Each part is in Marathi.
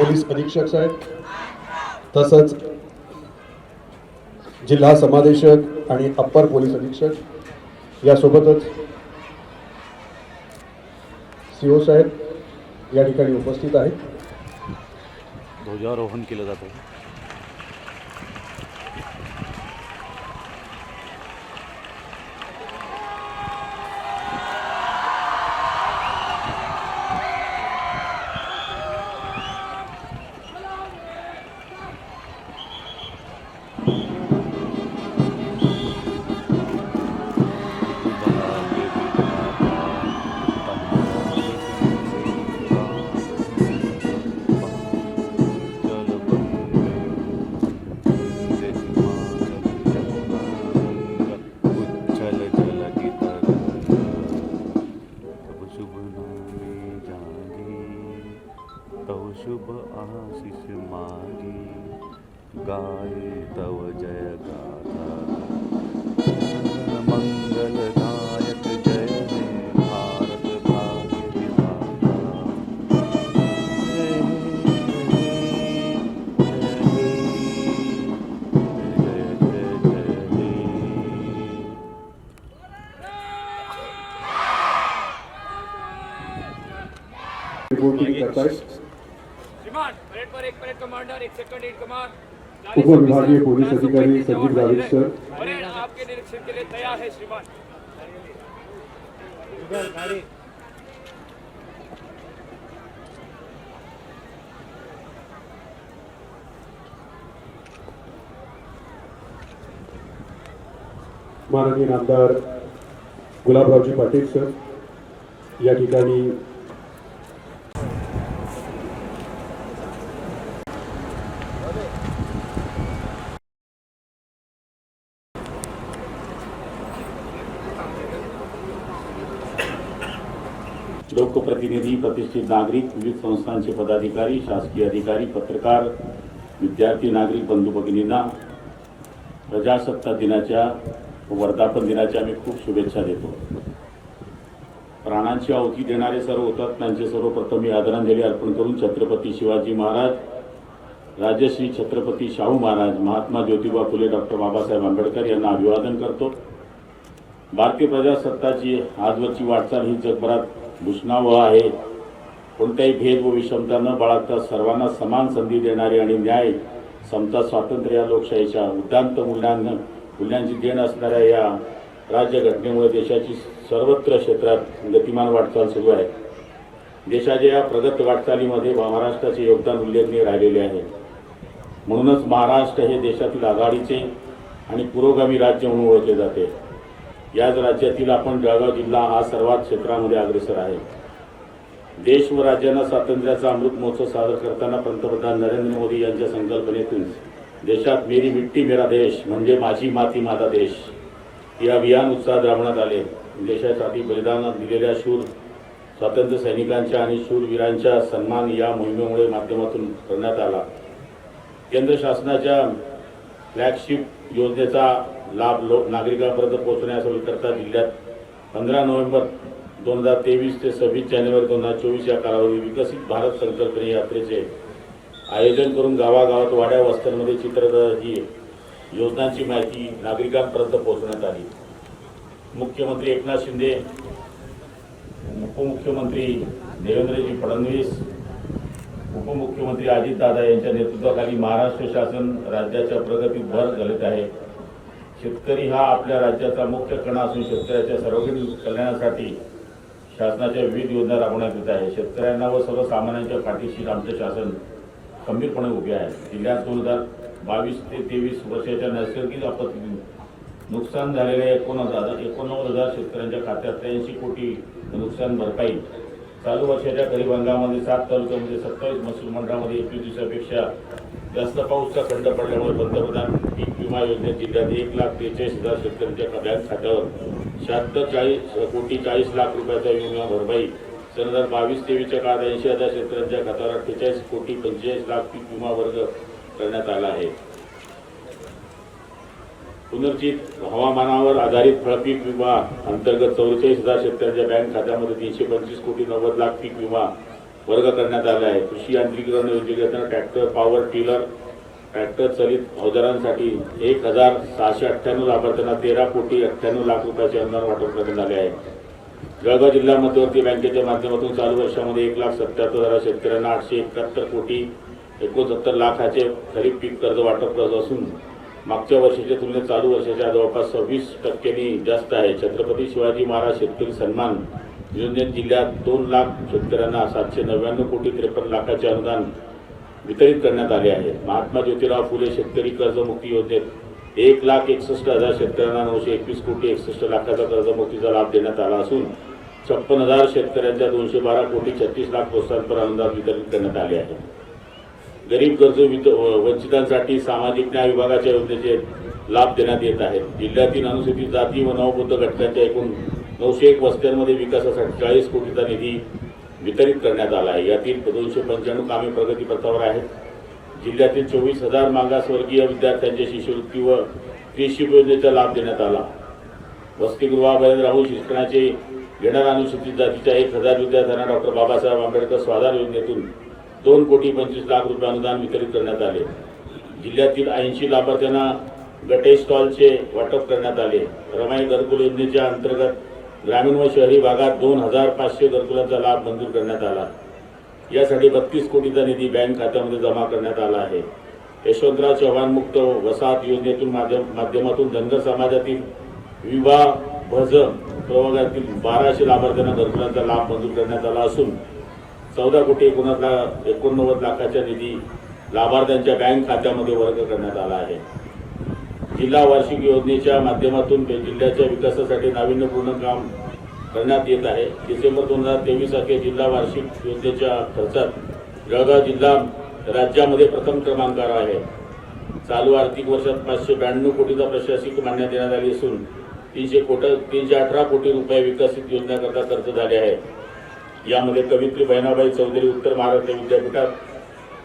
पोलीस अधीक्षक साहेब तसंच जिल्हा समादेशक आणि अप्पर पोलीस अधीक्षक यासोबतच सी ओ साहेब या ठिकाणी उपस्थित आहेत. ध्वजारोहण केलं जातं. Second in police अधिकारी संदीप गावित सर। आपके निरीक्षण के लिए तैयार है श्रीमान। माननीय नामदार गुलाबरावजी पाटील सर या ठिकाणी प्रतिष्ठित नागरिक विविध संस्थांचे पदाधिकारी शासकीय अधिकारी पत्रकार विद्यार्थी नागरिक बंधू भगिनींना प्रजासत्ताक दिनाच्या वर्धापन दिनाच्या आम्ही खूप शुभेच्छा देतो. प्राणांची आहुती देणारे सर्व हुतात्म्यांचे सर्वप्रथम मी आदरांजली अर्पण करून छत्रपती शिवाजी महाराज राजश्री छत्रपती शाहू महाराज महात्मा ज्योतिबा फुले डॉक्टर बाबासाहेब आंबेडकर यांना अभिवादन करतो. भारतीय प्रजासत्ताची आजवरची वाटचाल ही जगभरात भूषणावळ आहे. कोणत्याही भेद व विषमता न बाळगता सर्वांना समान संधी देणारी आणि न्याय समता स्वातंत्र्य या लोकशाहीच्या उद्दांत मूल्यांना मूल्यांची देण असणाऱ्या या राज्यघटनेमुळे देशाची सर्वत्र क्षेत्रात गतिमान वाटचाल सुरू आहे. देशाच्या या प्रगत वाटचालीमध्ये महाराष्ट्राचे योगदान उल्लेखनीय राहिलेले आहे. म्हणूनच महाराष्ट्र हे देशातील आघाडीचे आणि पुरोगामी राज्य म्हणून ओळखले जाते. याच राज्यातील आपण जळगाव जिल्हा हा सर्वात क्षेत्रामध्ये अग्रेसर आहे. देश व राज्यांना स्वातंत्र्याचा अमृत महोत्सव साजरा करताना पंतप्रधान नरेंद्र मोदी यांच्या संकल्पनेतून देशात मेरी मिट्टी मेरा देश म्हणजे माझी माती माझा देश या अभियान उत्साहात राबवण्यात आले. देशासाठी बलिदान दिलेल्या शूर स्वातंत्र्य सैनिकांच्या आणि शूरवीरांच्या सन्मान या मोहिमेमुळे माध्यमातून करण्यात आला. केंद्र शासनाच्या फ्लॅगशिप योजनेचा लाभ लो नागरिकांपर्यंत पोहोचण्याकरता जिल्ह्यात पंधरा नोव्हेंबर दोन हजार तेवीस ते सव्वीस जानेवारी दोन हजार चोवीस या कालावधी विकसित भारत संकल्पने यात्रेचे आयोजन करून गावागावात वाड्या वस्त्यांमध्ये चित्र ही योजनांची माहिती नागरिकांपर्यंत पोहोचवण्यात आली. मुख्यमंत्री एकनाथ शिंदे उपमुख्यमंत्री देवेंद्रजी फडणवीस उपमुख्यमंत्री अजितदादा यांच्या नेतृत्वाखाली महाराष्ट्र शासन राज्याच्या प्रगतीत भर घालत आहे. शेतकरी हा आपल्या राज्याचा मुख्य कणा असून शेतकऱ्याच्या सर्वगण कल्याणासाठी शासनाच्या विविध योजना राबवण्यात येत आहे. शेतकऱ्यांना व सर्वसामान्यांच्या पाठीशी आमचे शासन खंबीरपणे उभे आहे. जिल्ह्यात दोन हजार बावीस ते तेवीस वर्षाच्या नैसर्गिक आपत्तीतून नुकसान झालेल्या एकोणहजार एकोणनव्वद हजार शेतकऱ्यांच्या खात्यात त्र्याऐंशी कोटी नुकसान भरपाई. चालू वर्षाच्या खरीप हंगामामध्ये सात तालुक्यामध्ये सत्तावीस महसूल मंडळामध्ये एकवीस दिवसापेक्षा जास्त पाऊसचा खंड पडल्यामुळे पंतप्रधान पीक विमा योजनेत जिल्ह्यात एक लाख त्रेचाळीस हजार शेतकऱ्यांच्या बँक खात्यावर शहात्तर चाळीस कोटी चाळीस लाख रुपयाचा विमा भरपाई. दोन हजार बावीस तेवीसच्या काळात ऐंशी हजार शेतकऱ्यांच्या खात्यावर अठ्ठेचाळीस कोटी पंचेचाळीस लाख पीक विमा वर्ग करण्यात आला आहे. पुनर्चित हवामानावर आधारित फळपीक विमा अंतर्गत चौवेचाळीस हजार शेतकऱ्यांच्या बँक खात्यामध्ये तीनशे पंचवीस कोटी नव्वद लाख पीक विमा वर्ग करण्यात आला आहे. कृषी यांत्रिकरण योजनेतून ट्रॅक्टर पॉवर टिलर ट्रॅक्टर चलित अवजारांसाठी एक हजार सहाशे अठ्ठ्याण्णव लाभार्थ्यांना तेरा कोटी अठ्ठ्याण्णव लाख रुपयाचे अनुदान वाटप करण्यात आले आहे. जळगाव जिल्हा मध्यवर्ती बँकेच्या माध्यमातून चालू वर्षामध्ये एक लाख सत्याहत्तर हजार शेतकऱ्यांना आठशे एकाहत्तर कोटी एकोणसत्तर लाखाचे खरीप पीक कर्ज वाटप करत असून मागच्या वर्षीच्या तुलनेत चालू वर्षाच्या जवळपास सव्वीस टक्क्यांनी जास्त आहे. छत्रपती शिवाजी महाराज शेतकरी सन्मान योजनेत जिल्ह्यात दोन लाख शेतकऱ्यांना सातशे नव्याण्णव कोटी त्रेपन्न लाखाचे अनुदान वितरित करण्यात आले आहे महात्मा ज्योतिराव फुले शेतकरी कर्जमुक्ती योजनेत एक लाख एकसष्ट हजार शेतकऱ्यांना नऊशे एकवीस कोटी एकसष्ट लाखाचा कर्जमुक्तीचा लाभ देण्यात आला असून छप्पन हजार शेतकऱ्यांच्या दोनशे बारा कोटी छत्तीस लाख प्रोत्साहनपर अनुदान वितरित करण्यात आले आहे. गरीब गरजू वित- वंचितांसाठी सामाजिक न्याय विभागाच्या योजनेचे लाभ देण्यात येत आहेत. जिल्ह्यातील अनुसूचित जाती व नवबौद्ध घटकांच्या एकूण नऊशे एक वस्त्यांमध्ये विकासासाठी चाळीस कोटीचा निधी वितरित करण्यात आला आहे. यातील दोनशे पंच्याण्णव कामे प्रगतीपथावर आहेत. जिल्ह्यातील चोवीस हजार मागासवर्गीय विद्यार्थ्यांच्या शिष्यवृत्ती व कृषी योजनेचा लाभ देण्यात आला. वसतिगृहाबाहेर राहून शिक्षणाचे घेणाऱ्या अनुसूचित जातीच्या एक हजार विद्यार्थ्यांना डॉक्टर बाबासाहेब आंबेडकर स्वाधार योजनेतून दोन कोटी पंचवीस लाख रुपये अनुदान वितरित करण्यात आले. जिल्ह्यातील ऐंशी लाभार्थ्यांना गटे स्टॉलचे वाटप करण्यात आले. रमाई घरकुल योजनेच्या अंतर्गत ग्रामीण व शहरी भागात दोन हजार पाचशे घरकुलांचा लाभ मंजूर करण्यात आला यासाठी बत्तीस कोटीचा निधी बँक खात्यामध्ये जमा करण्यात आला आहे. यशवंतराव चव्हाण मुक्त वसाहत योजनेतून माध्यम माध्यमातून धनगर समाजातील विवाह भज प्रभागातील बाराशे लाभार्थ्यांना घरकुलांचा लाभ मंजूर करण्यात आला असून चौदा कोटी एकोणनव्वद लाख एकोणनव्वद लाखाचा निधी लाभार्थ्यांच्या बँक खात्यामध्ये वर्ग करण्यात आला आहे. जिल्हा वार्षिक योजनेच्या माध्यमातून जिल्ह्याच्या विकासासाठी नाविन्यपूर्ण काम करण्यात येत आहे. डिसेंबर दोन हजार तेवीस अखेर जिल्हा वार्षिक योजनेच्या खर्चात जळगाव जिल्हा राज्यामध्ये प्रथम क्रमांकावर आहे. चालू आर्थिक वर्षात पाचशे ब्याण्णव कोटीचा प्रशासकीय मान्यता देण्यात आली असून तीनशे कोट तीनशे अठरा कोटी रुपये विकसित योजनेकरता खर्च झाले आहे. यामध्ये कवित्री बहिणाबाई चौधरी उत्तर महाराष्ट्र विद्यापीठात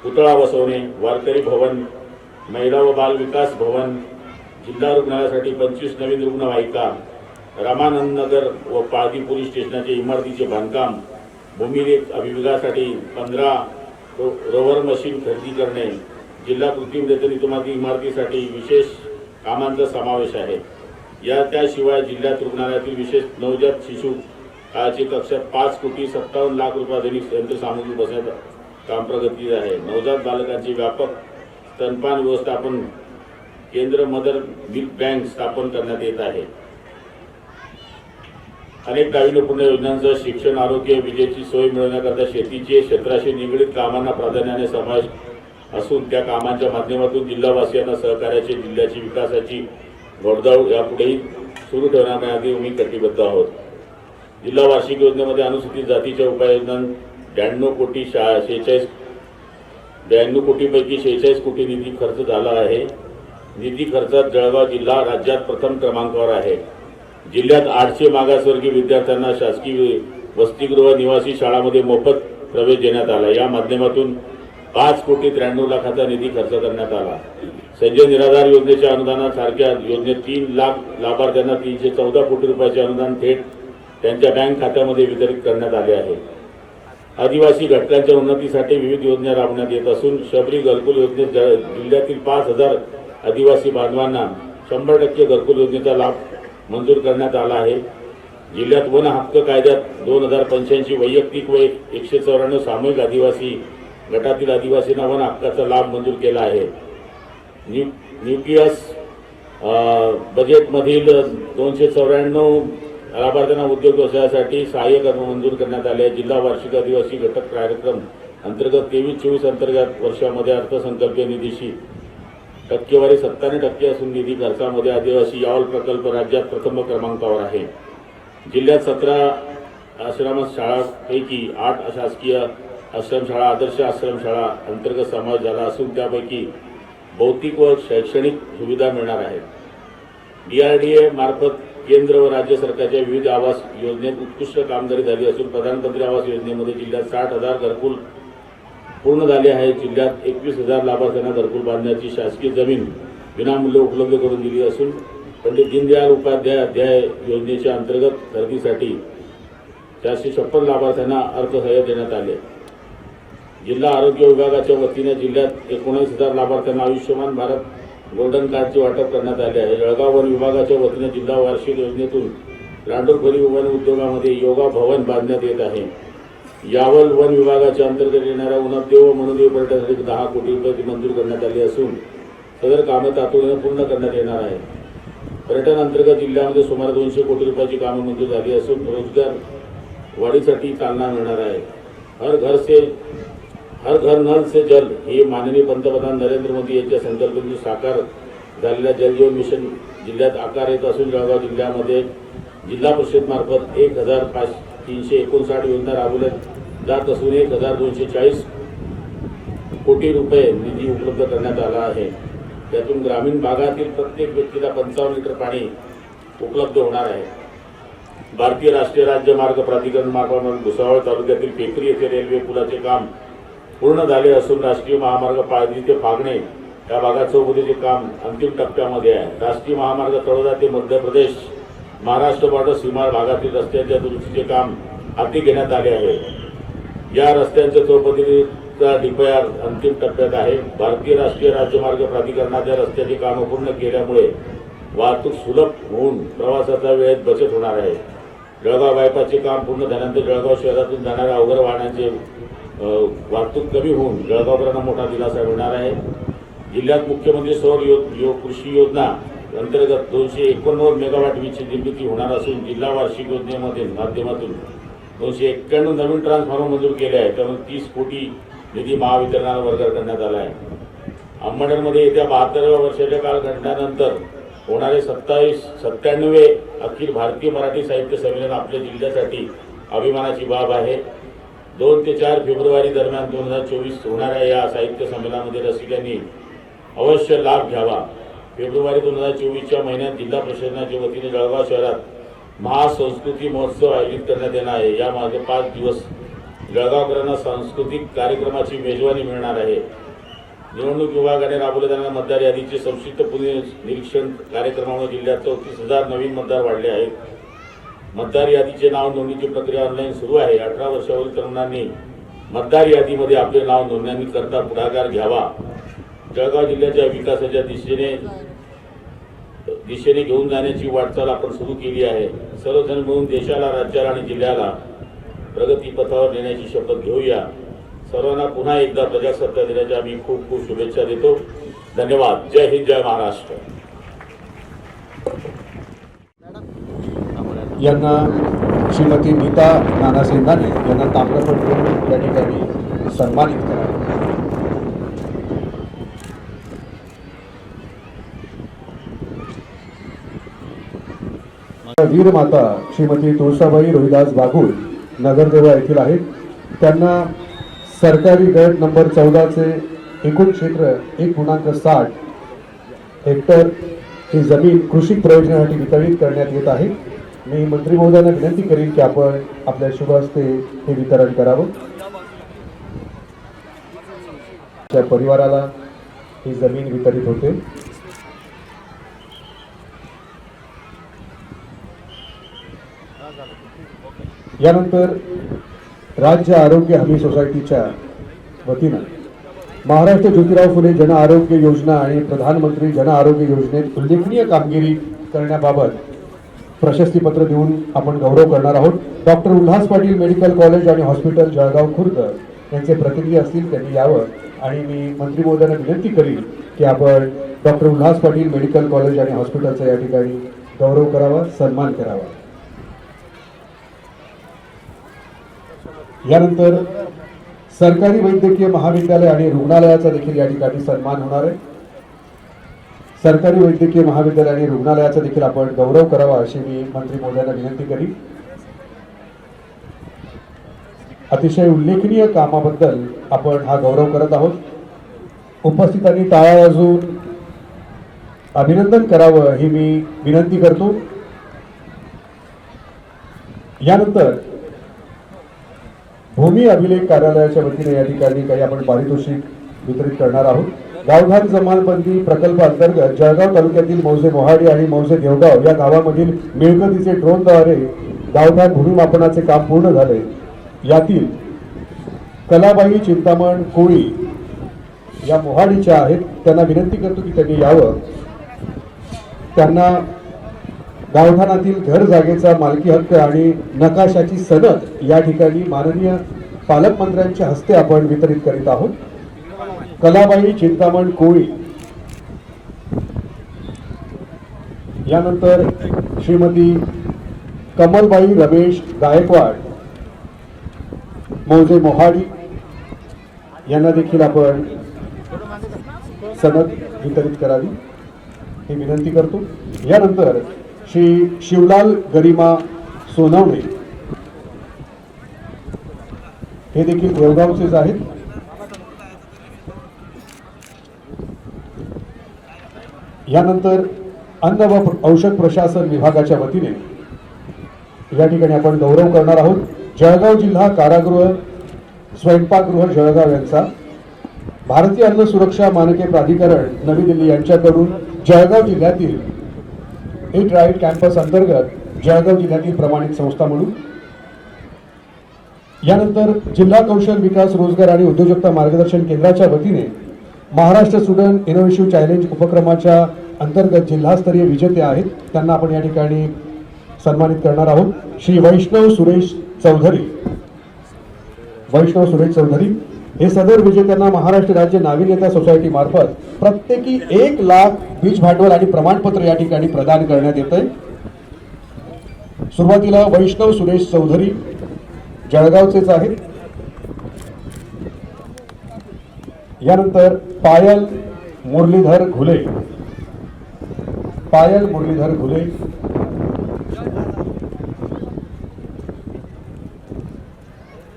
पुतळा बसवणे वारकरी भवन महिला व बाल विकास भवन जिल्हा रुग्णालयासाठी पंचवीस नवीन रुग्णवाहिका रामानंद नगर व पाळगी पोलीस स्टेशनाचे इमारतीचे बांधकाम. भूमिरेख अभिविभागासाठी पंधरा रो रोवर मशीन खरेदी करणे. जिल्हा कृत्रिम रेतनितुमाती इमारतीसाठी विशेष कामांचा समावेश आहे. या त्याशिवाय जिल्ह्यात रुग्णालयातील विशेष नवजात शिशू काळाची कक्षा पाच कोटी सत्तावन्न लाख रुपयाधिक यंत्रसामुग्री बसण्यात काम प्रगतीत आहे. नवजात बालकांची व्यापक स्तनपान व्यवस्थापन केंद्र मदर मिल्क बँक स्थापन करण्यात येत आहे. अनेक नाविन्यपूर्ण योजनांचं शिक्षण आरोग्य विजेची सोय मिळवण्याकरता शेतीचे क्षेत्राशी निगडीत कामांना प्राधान्याने समावेश असून त्या कामांच्या माध्यमातून जिल्हावासियांना सहकार्याची जिल्ह्याची विकासाची घोडदौड यापुढेही सुरू ठेवण्यासाठी आम्ही कटिबद्ध आहोत. जिल्हा वार्षिक योजनेमध्ये अनुसूचित जातीच्या उपाययोजना ब्याण्णव कोटी शा शेहेचाळीस ब्याण्णव कोटीपैकी शेहेचाळीस कोटी निधी खर्च झाला आहे. निधी खर्चात जळगाव जिल्हा राज्यात प्रथम क्रमांकावर आहे. जिल्ह्यात आठशे मागासवर्गीय विद्यार्थ्यांना शासकीय वसतिगृह निवासी शाळामध्ये मोफत प्रवेश देण्यात आला. या माध्यमातून पाच कोटी त्र्याण्णव लाखाचा निधी खर्च करण्यात आला. संजय निराधार योजनेच्या अनुदानासारख्या योजनेत तीन लाख लाभार्थ्यांना तीनशे चौदा कोटी रुपयाचे अनुदान थेट त्यांच्या बँक खात्यामध्ये वितरित करण्यात आले आहे. आदिवासी घटकांच्या उन्नतीसाठी विविध योजना राबवण्यात येत असून शबरी घरकुल योजनेत ज- जिल्ह्यातील पाच हजार आदिवासी बांधवांना शंभर टक्के घरकुल योजनेचा लाभ मंजूर करण्यात आला आहे. जिल्ह्यात वन हक्क कायद्यात दोन हजार पंच्याऐंशी वैयक्तिक व एकशे चौऱ्याण्णव सामूहिक आदिवासी गटातील आदिवासींना वन हक्काचा लाभ मंजूर केला आहे. न्यू न्यूक्लियस बजेटमधील दोनशे चौऱ्याण्णव लाभार्थ्यांना उद्योग व्यवसायासाठी सहाय्य कर्म मंजूर करण्यात आले. आहे जिल्हा वार्षिक आदिवासी घटक कार्यक्रम अंतर्गत तेवीस चोवीस अंतर्गत वर्षामध्ये अर्थसंकल्पीय निधीशी टक्केवारी सत्त्याण्णव टक्के असून निधी खर्चामध्ये आदिवासी यावल प्रकल्प राज्यात प्रथम क्रमांकावर आहे. जिल्ह्यात सतरा आश्रमशाळांपैकी आठ शासकीय आश्रमशाळा आदर्श आश्रमशाळा अंतर्गत समावेश झाला असून त्यापैकी भौतिक व शैक्षणिक सुविधा मिळणार आहेत. डी आर डी ए मार्फत केंद्र व राज्य सरकारच्या विविध आवास योजनेत उत्कृष्ट कामगिरी झाली असून प्रधानमंत्री आवास योजनेमध्ये जिल्ह्यात साठ हजार घरकुल पूर्ण झाले आहे. जिल्ह्यात एकवीस हजार लाभार्थ्यांना घरकुल बांधण्याची शासकीय जमीन विनामूल्य उपलब्ध करून दिली असून पंडित दीनदयाल उपाध्याय अध्याय योजनेच्या अंतर्गत खरेदीसाठी चारशे छप्पन लाभार्थ्यांना अर्थसहाय्य देण्यात आले. जिल्हा आरोग्य विभागाच्या वतीने जिल्ह्यात एकोणीस हजार लाभार्थ्यांना आयुष्यमान भारत गोल्डन कार्डचे वाटप करण्यात आले आहे. जळगाव वन विभागाच्या वतीने जिल्हा वार्षिक योजनेतून लांडोरखोरी वन उद्योगामध्ये योगा भवन बांधण्यात येत आहे. यावल वन विभागाच्या अंतर्गत येणाऱ्या उन्नतदेव व मनोदेव पर्यटनासाठी दहा कोटी रुपये मंजूर करण्यात आली असून सदर कामं तातडीनं पूर्ण करण्यात येणार आहे पर्यटन अंतर्गत जिल्ह्यामध्ये सुमारे दोनशे कोटी रुपयाची कामं मंजूर झाली असून रोजगार वाढीसाठी चालना मिळणार आहे. हर घर से हर घर नल से जल हे माननीय पंतप्रधान नरेंद्र मोदी यांच्या संकल्पनेतून साकार झालेल्या जलजीवन मिशन जिल्ह्यात आकार येत असून जळगाव जिल्ह्यामध्ये जिल्हा परिषदमार्फत एक हजार पाच तीनशे एकोणसाठ योजना राबवल्या जात असून एक हजार दोनशे चाळीस कोटी रुपये निधी उपलब्ध करण्यात आला आहे. त्यातून ग्रामीण भागातील प्रत्येक व्यक्तीला पंचावन्न लिटर पाणी उपलब्ध होणार आहे. भारतीय राष्ट्रीय राज्य मार्ग प्राधिकरण मार्फत भुसावळ तालुक्यातील टेकरी येथे रेल्वे पुलाचे काम पूर्ण झाले असून राष्ट्रीय महामार्ग पाळजी ते फागणे या भागात चौपदीचे काम अंतिम टप्प्यामध्ये आहे. राष्ट्रीय महामार्ग तळोदा ते मध्य प्रदेश महाराष्ट्र बॉर्डर सीमा भागातील रस्त्याच्या दुरुस्तीचे काम हाती घेण्यात आले आहे. या रस्त्यांच्या चौपदरीचा डीपीआर अंतिम टप्प्यात आहे. भारतीय राष्ट्रीय राज्यमार्ग प्राधिकरणाच्या रस्त्याची कामं पूर्ण केल्यामुळे वाहतूक सुलभ होऊन प्रवासाचा वेळेत बचत होणार आहे. जळगाव बायपासचे काम पूर्ण झाल्यानंतर जळगाव शहरातून जाणाऱ्या अवघड वाहनांचे वाहतूक कमी होऊन जळगावकरांना मोठा दिलासा मिळणार आहे. जिल्ह्यात मुख्यमंत्री सौर यो, यो कृषी योजना अंतर्गत दोनशे एकोणनव्वद मेगावॅट वीजची निर्मिती होणार असून जिल्हा वार्षिक योजनेमध्ये माध्यमातून दोनशे एक्क्याण्णव नवीन ट्रान्सफॉर्मर मंजूर केले आहे त्यामुळे तीस कोटी निधी महावितरणाला वर्ग करण्यात आला आहे. अंबडमध्ये येत्या बहात्तराव्या वर्षाच्या कालखंडानंतर होणारे सत्तावीस सत्त्याण्णवे अखिल भारतीय मराठी साहित्य संमेलन आपल्या जिल्ह्यासाठी अभिमानाची बाब आहे. दोन ते चार फेब्रुवारी दरम्यान दोन हजार चोवीस होणाऱ्या या साहित्य संमेलनामध्ये रसिकांनी अवश्य लाभ घ्यावा. फेब्रुवारी दोन हजार चोवीसच्या महिन्यात जिल्हा प्रशासनाच्या वतीने जळगाव शहरात महासंस्कृती महोत्सव आयोजित करण्यात येणार आहे. यामागे पाच दिवस जळगावकरांना सांस्कृतिक कार्यक्रमाची मेजवानी मिळणार आहे. निवडणूक विभागाने राबवल्या जाणाऱ्या मतदार यादीचे संक्षिप्त पुनर्निरीक्षण कार्यक्रमामुळे जिल्ह्यात चौतीस हजार नवीन मतदार वाढले आहेत. मतदार यादीचे नाव नोंदणीची प्रक्रिया ऑनलाईन सुरू आहे. अठरा वर्षावरील तरुणांनी मतदार यादीमध्ये आपले नाव नोंदणी करता पुढाकार घ्यावा. जळगाव जिल्ह्याच्या विकासाच्या दिशेने दिशेने घेऊन जाण्याची वाटचाल आपण सुरू केली आहे. सर्वजण मिळून देशाला राज्याला आणि जिल्ह्याला प्रगतीपथावर नेण्याची शपथ घेऊया. सर्वांना पुन्हा एकदा प्रजासत्ताक दिनाच्या आम्ही खूप खूप शुभेच्छा देतो. धन्यवाद. जय हिंद जय महाराष्ट्र. यांना श्रीमती नीता नानासेंदाने यांना ताम्रपट या ठिकाणी सन्मानित करा. वीर माता श्रीमती तुळसाबाई रोहिदास बागुल नगरदेवा येथील आहेत. त्यांना सरकारी गट नंबर चौदाचे एकूण क्षेत्र एक पूर्णांक साठ हेक्टर ही जमीन कृषी प्रयोजनासाठी वितरित करण्यात येत आहे. मी मंत्री महोदयांना विनंती करीन की आपण आपल्या शुभ हस्ते हे वितरण करावं. त्या परिवाराला ही जमीन वितरित होते. यानंतर राज्य आरोग्य हमी सोसायटीच्या वतीनं महाराष्ट्र ज्योतिराव फुले जन आरोग्य योजना आणि प्रधानमंत्री जन आरोग्य योजनेत उल्लेखनीय कामगिरी करण्याबाबत प्रशस्तीपत्र देऊन आपण गौरव करणार आहोत. Doctor Ulhas Patil medical college आणि हॉस्पिटल जळगाव खुर्द यांचे प्रतिनिधी असतील त्यांनी यावं आणि मी मंत्री महोदयांना विनंती करीन की आपण doctor Ulhas Patil medical college आणि हॉस्पिटलचा या ठिकाणी गौरव करावा सन्मान करावा. यानंतर सरकारी वैद्यकीय महाविद्यालय आणि रुग्णालयाचा देखील या ठिकाणी सन्मान होणार आहे. सरकारी वैद्यकीय महाविद्यालय आणि रुग्णालयाचा देखील आपण गौरव करावा अशी मी मंत्री महोदयांना विनंती करी अतिशय उल्लेखनीय कामाबद्दल आपण हा गौरव करत आहोत. उपस्थितांनी टाळा वाजून अभिनंदन करावं ही मी विनंती करतो. यानंतर भूमी अभिलेख कार्यालयाच्या वतीने या ठिकाणी काही आपण पारितोषिक वितरित करणार आहोत. गावघाट जमानबंदी प्रकल्प अंतर्गत जळगाव तालुक्यातील मौजे मोहाडी आणि मौजे देवगाव या गावामधील मिळकतीचे ड्रोनद्वारे गावघाट भूमिमापनाचे काम पूर्ण झाले. यातील कलाबाई चिंतामण कोळी या मोहाडीच्या आहेत. त्यांना विनंती करतो की त्यांनी यावं. त्यांना गावठाणातील घर जागेचा मालकी हक्क आणि नकाशाची सनद या ठिकाणी माननीय पालकमंत्र्यांच्या हस्ते आपण वितरित करीत आहोत. कलाबाई चिंतामण कोळी. यानंतर श्रीमती कमलबाई रमेश गायकवाड. मौजे मोहाडी. यांना देखील आपण सनद वितरित करावी. ही विनंती करतो. यानंतर श्री शिवलाल गरिमा सोनवणे. हे देखील गोरगावचेच आहेत. यानंतर अन्न व औषध प्रशासन विभागाच्या वतीने या ठिकाणी आपण गौरव करणार आहोत. जळगाव जिल्हा कारागृह स्वयंपाकगृह जळगाव यांचा. भारतीय अन्न सुरक्षा मानके प्राधिकरण नवी दिल्ली यांच्याकडून जळगाव जिल्ह्यातील इट राईट कॅम्पस अंतर्गत जळगाव जिल्ह्यातील प्रमाणित संस्था म्हणून. यानंतर जिल्हा कौशल विकास रोजगार आणि उद्योजकता मार्गदर्शन केंद्राच्या वतीने महाराष्ट्र स्टुडंट इनोव्हेटिव्ह चॅलेंज उपक्रमाच्या अंतर्गत जिल्हास्तरीय विजेते आहेत. त्यांना आपण या ठिकाणी सन्मानित करणार आहोत. श्री वैष्णव सुरेश चौधरी. वैष्णव सुरेश चौधरी. हे सदर विजेत्यांना महाराष्ट्र राज्य नाविन्यता सोसायटी मार्फत प्रत्येकी एक लाख बीज भांडवल आणि प्रमाणपत्र या ठिकाणी प्रदान करण्यात येत आहे सुरुवातीला वैष्णव सुरेश चौधरी जळगावचेच आहेत. यानंतर Payal Murlidhar Ghule. Payal Murlidhar Ghule.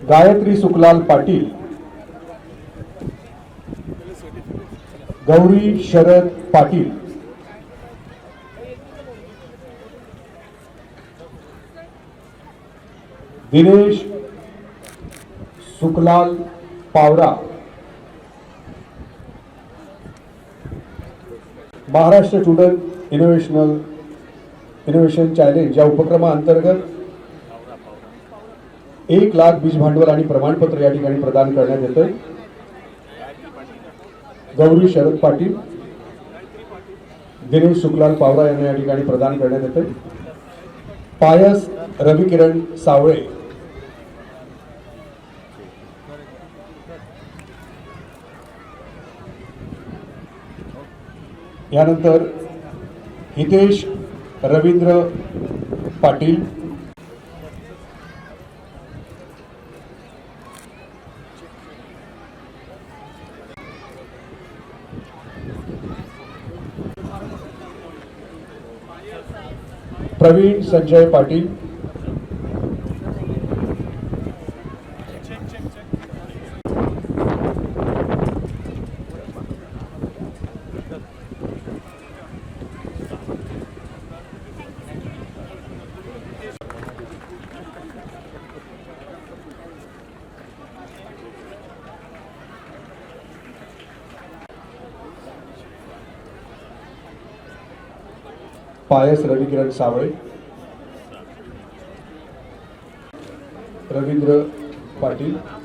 Gayatri Sukhlal Patil. Gauri Sharad Patil. Dinesh Sukhlal Pawra. Maharashtra student innovational innovation challenge या उपक्रमाअंतर्गत एक लाख बीज भांडवल आणि प्रमाणपत्र या ठिकाणी प्रदान करण्यात येतं आहे गौरी शरद पाटील दिनेश शुक्लाल पावरा यांना या ठिकाणी प्रदान करण्यात येते. पायस रविकिरण सावळे. यानंतर हितेश रवींद्र पाटील प्रवीण संजय पाटील पायस रविकिरण सावळे. रवींद्र पाटील.